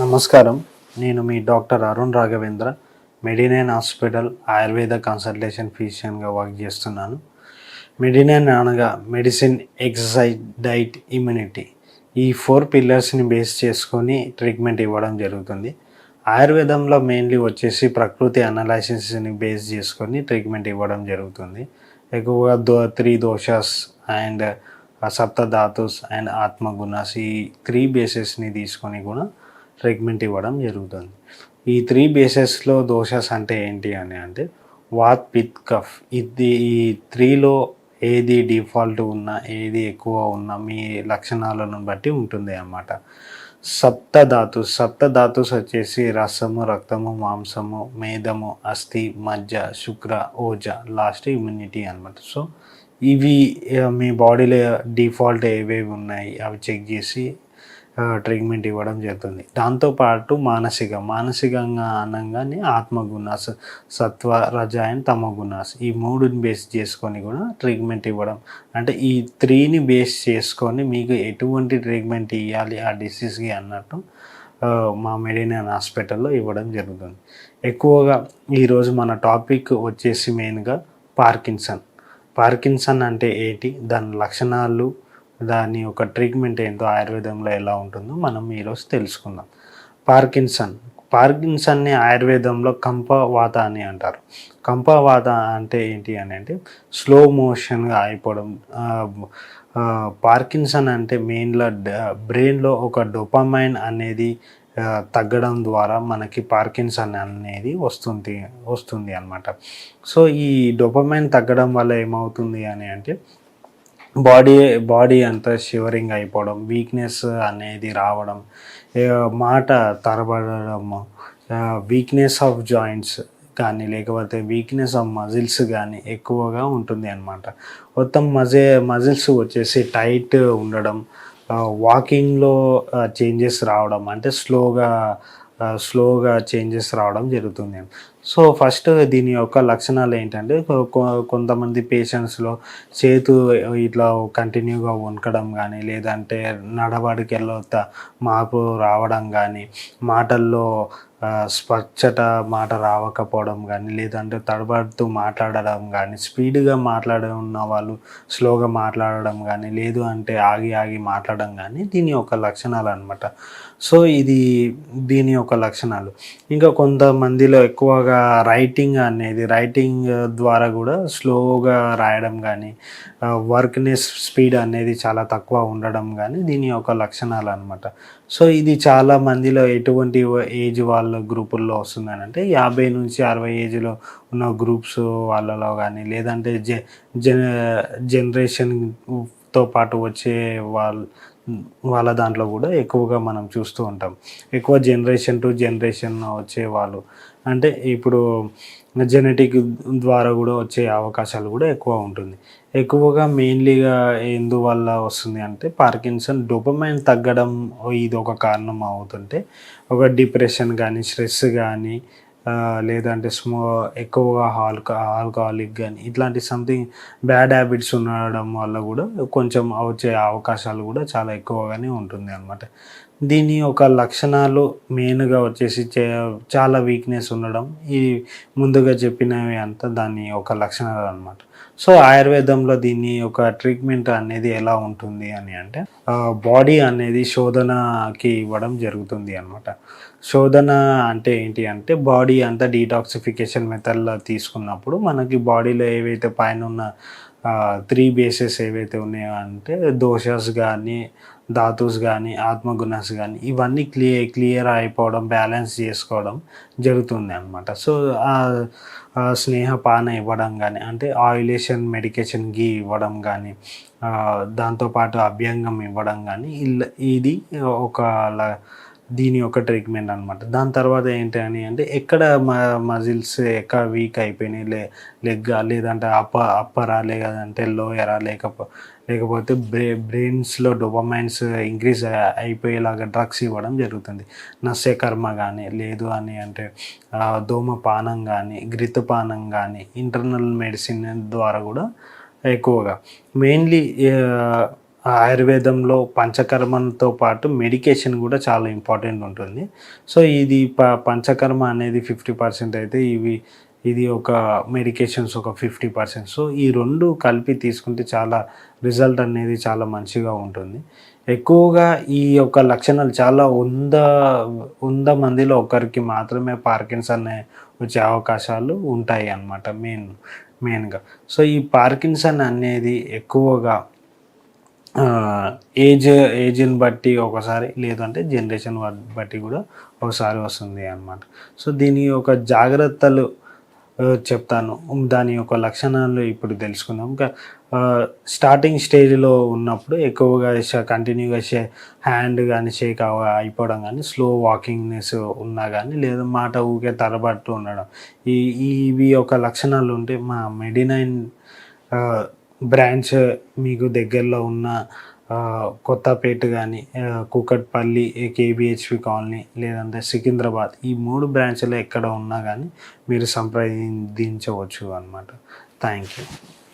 నమస్కారం. నేను మీ doctor Arun Raghavendra Medinine hospital Ayurveda consultation ఫిజిషియన్గా work చేస్తున్నాను. మెడినైన్ అనగా మెడిసిన్ ఎక్సర్సైజ్ డైట్ ఇమ్యూనిటీ. ఈ ఫోర్ పిల్లర్స్ని బేస్ చేసుకొని ట్రీట్మెంట్ ఇవ్వడం జరుగుతుంది. ఆయుర్వేదంలో మెయిన్లీ వచ్చేసి ప్రకృతి అనాలైసిస్ని బేస్ చేసుకొని ట్రీట్మెంట్ ఇవ్వడం జరుగుతుంది. ఎక్కువగా దో three doshas and saptadhatus and atmagunas ఈ త్రీ బేసెస్ని తీసుకొని కూడా ట్రీట్మెంట్ ఇవ్వడం జరుగుతుంది. ఈ త్రీ బేసెస్లో దోషస్ అంటే ఏంటి అని అంటే వాత్ పిత్ కఫ్. ఇది ఈ త్రీలో ఏది డిఫాల్ట్ ఉన్నా ఏది ఎక్కువ ఉన్నా మీ లక్షణాలను బట్టి ఉంటుంది అన్నమాట. సప్తధాతు సప్తధాతుస్ వచ్చేసి రసము రక్తము మాంసము మేధము అస్థి మజ్జ శుక్ర ఓజ లాస్ట్ ఇమ్యూనిటీ అనమాట సో ఇవి మీ బాడీలో డిఫాల్ట్ ఏవేవి ఉన్నాయి అవి చెక్ చేసి ట్రీట్మెంట్ ఇవ్వడం జరుగుతుంది. దాంతోపాటు మానసిక మానసికంగా అనగానే ఆత్మగుణాస్ సత్వ రజాయన్ తమ గుణాస్ ఈ మూడుని బేస్ చేసుకొని కూడా ట్రీట్మెంట్ ఇవ్వడం. అంటే ఈ త్రీని బేస్ చేసుకొని మీకు ఎటువంటి ట్రీట్మెంట్ ఇవ్వాలి ఆ డిసీజ్కి అన్నట్టు మా మెడినన్ హాస్పిటల్లో ఇవ్వడం జరుగుతుంది. ఎక్కువగా ఈరోజు మన టాపిక్ వచ్చేసి మెయిన్గా పార్కిన్సన్. పార్కిన్సన్ అంటే ఏంటి? దాని లక్షణాలు దాని ఒక ట్రీట్మెంట్ ఏంటో ఆయుర్వేదంలో ఎలా ఉంటుందో మనం ఈరోజు తెలుసుకుందాం. పార్కిన్సన్. పార్కిన్సన్ని ఆయుర్వేదంలో కంపవాత అని అంటారు. కంపవాత అంటే ఏంటి అని అంటే స్లో మోషన్గా అయిపోవడం. పార్కిన్సన్ అంటే మెయిన్లో బ్రెయిన్లో ఒక డొపామైన్ అనేది తగ్గడం ద్వారా మనకి పార్కిన్సన్ అనేది వస్తుంది వస్తుంది అనమాట సో ఈ డొపమైన్ తగ్గడం వల్ల ఏమవుతుంది అని అంటే బాడీ బాడీ అంతా షివరింగ్ అయిపోవడం వీక్నెస్ అనేది రావడం మాట తరబడడం వీక్నెస్ ఆఫ్ జాయింట్స్ కానీ లేకపోతే వీక్నెస్ ఆఫ్ మజిల్స్ కానీ ఎక్కువగా ఉంటుంది అనమాట మొత్తం మజే మజిల్స్ వచ్చేసి టైట్ ఉండడం వాకింగ్లో చేంజెస్ రావడం అంటే స్లోగా స్లోగా చేంజెస్ రావడం జరుగుతుంది. సో ఫస్ట్ దీని యొక్క లక్షణాలు ఏంటంటే కొంతమంది పేషెంట్స్లో చేతు ఇట్లా కంటిన్యూగా వణకడం కానీ లేదంటే నడవడికెళ్ళో మార్పు రావడం కానీ మాటల్లో స్పచ్చట మాట రావకపోవడం కానీ లేదంటే తడబడుతూ మాట్లాడడం కానీ స్పీడ్గా మాట్లాడే ఉన్న వాళ్ళు స్లోగా మాట్లాడడం కానీ లేదు అంటే ఆగి ఆగి మాట్లాడడం కానీ దీని యొక్క లక్షణాలు అనమాట సో ఇది దీని యొక్క లక్షణాలు. ఇంకా కొంతమందిలో ఎక్కువగా రైటింగ్ అనేది రైటింగ్ ద్వారా కూడా స్లోగా రాయడం కానీ వర్క్నెస్ స్పీడ్ అనేది చాలా తక్కువ ఉండడం కానీ దీని యొక్క లక్షణాలు అనమాట సో ఇది చాలా మందిలో ఎటువంటి ఏజ్ వాళ్ళు గ్రూపుల్లో వస్తుందని అంటే యాభై నుంచి అరవై ఏజ్లో ఉన్న గ్రూప్స్ వాళ్ళలో కానీ లేదంటే జె జన జనరేషన్తో పాటు వచ్చే వాళ్ళ వాళ్ళ దాంట్లో కూడా ఎక్కువగా మనం చూస్తూ ఉంటాం. ఎక్కువ జనరేషన్ టు జనరేషన్ వచ్చే వాళ్ళు. అంటే ఇప్పుడు జెనెటిక్ ద్వారా కూడా వచ్చే అవకాశాలు కూడా ఎక్కువ ఉంటుంది. ఎక్కువగా మెయిన్లీగా ఎందువల్ల వస్తుంది అంటే పార్కిన్సన్ డొపమైన్ తగ్గడం ఇది ఒక కారణం అవుతుంటే ఒక డిప్రెషన్ కానీ స్ట్రెస్ కానీ లేదంటే స్మో ఎక్కువగా ఆల్క ఆల్కహాలిక్ కానీ ఇట్లాంటి సంథింగ్ బ్యాడ్ హ్యాబిట్స్ ఉండడం వల్ల కూడా కొంచెం వచ్చే అవకాశాలు కూడా చాలా ఎక్కువగానే ఉంటుంది అనమాట దీని ఒక లక్షణాలు మెయిన్గా వచ్చేసి చే- చాలా వీక్నెస్ ఉండడం ఈ ముందుగా చెప్పినవి అంతా దాని ఒక లక్షణాలు అనమాట సో ఆయుర్వేదంలో దీన్ని ఒక ట్రీట్మెంట్ అనేది ఎలా ఉంటుంది అని అంటే బాడీ అనేది శోధనకి ఇవ్వడం జరుగుతుంది అనమాట శోధన అంటే ఏంటి అంటే బాడీ అంతా డీటాక్సిఫికేషన్ మెథడ్లో తీసుకున్నప్పుడు మనకి బాడీలో ఏవైతే పైన ఉన్న త్రీ బేసెస్ ఏవైతే ఉన్నాయో అంటే దోషస్ కానీ ధాతుస్ కానీ ఆత్మగుణస్ కానీ ఇవన్నీ క్లియర్ క్లియర్ అయిపోవడం బ్యాలెన్స్ చేసుకోవడం జరుగుతుంది అనమాట సో ఆ పాన ఇవ్వడం కానీ అంటే ఆయిలేషన్ మెడికేషన్ గీ ఇవ్వడం కానీ దాంతోపాటు అభ్యంగం ఇవ్వడం కానీ ఇది ఒక దీని యొక్క ట్రీట్మెంట్ అనమాట దాని తర్వాత ఏంటి అని అంటే ఎక్కడ మజిల్స్ ఎక్కడ వీక్ అయిపోయినాయి లే లెగ్గా లేదంటే అప్ప అప్పరా లేదంటే లోయరా లేకపో లేకపోతే బ్రె బ్రెయిన్స్లో డొపమైన్స్ ఇంక్రీజ్ అయిపోయేలాగా డ్రగ్స్ ఇవ్వడం జరుగుతుంది. నస్యకర్మ కానీ లేదు అని అంటే దోమపానం ధూమపానం కానీ గ్రితపానం కానీ ఇంటర్నల్ మెడిసిన్ ద్వారా కూడా ఎక్కువగా. మెయిన్లీ ఆయుర్వేదంలో పంచకర్మతో పాటు మెడికేషన్ కూడా చాలా ఇంపార్టెంట్ ఉంటుంది. సో ఇది ప పంచకర్మ అనేది ఫిఫ్టీ పర్సెంట్ అయితే ఇవి ఇది ఒక మెడికేషన్స్ ఒక ఫిఫ్టీ పర్సెంట్. సో ఈ రెండు కలిపి తీసుకుంటే చాలా రిజల్ట్ అనేది చాలా మంచిగా ఉంటుంది. ఎక్కువగా ఈ యొక్క లక్షణాలు చాలా వంద వంద మందిలో ఒకరికి మాత్రమే పార్కిన్సన్ వచ్చే అవకాశాలు ఉంటాయి అన్నమాట మెయిన్ మెయిన్గా. సో ఈ పార్కిన్సన్ అనేది ఎక్కువగా ఏజ్ ఏజ్ని బట్టి ఒకసారి లేదంటే జనరేషన్ బట్టి కూడా ఒకసారి వస్తుంది అన్నమాట. సో దీని యొక్క జాగ్రత్తలు చెప్తాను. దాని యొక్క లక్షణాలు ఇప్పుడు తెలుసుకుందాం. ఇంకా స్టార్టింగ్ స్టేజ్లో ఉన్నప్పుడు ఎక్కువగా కంటిన్యూగా షే హ్యాండ్ కానీ షేక్ అవ అయిపోవడం కానీ స్లో వాకింగ్నెస్ ఉన్నా కానీ లేదా మాట ఊకే తరబడుతూ ఉండడం. ఈ ఇవి యొక్క లక్షణాలు ఉంటే మా మెడినైన్ బ్రాంచ్ మీకు దగ్గరలో ఉన్న కొత్తపేట కానీ కూకట్పల్లి కేబిహెచ్పి కాలనీ లేదంటే సికింద్రాబాద్ ఈ మూడు బ్రాంచ్లో ఎక్కడ ఉన్నా కానీ మీరు సంప్రదించవచ్చు అనమాట థ్యాంక్ యూ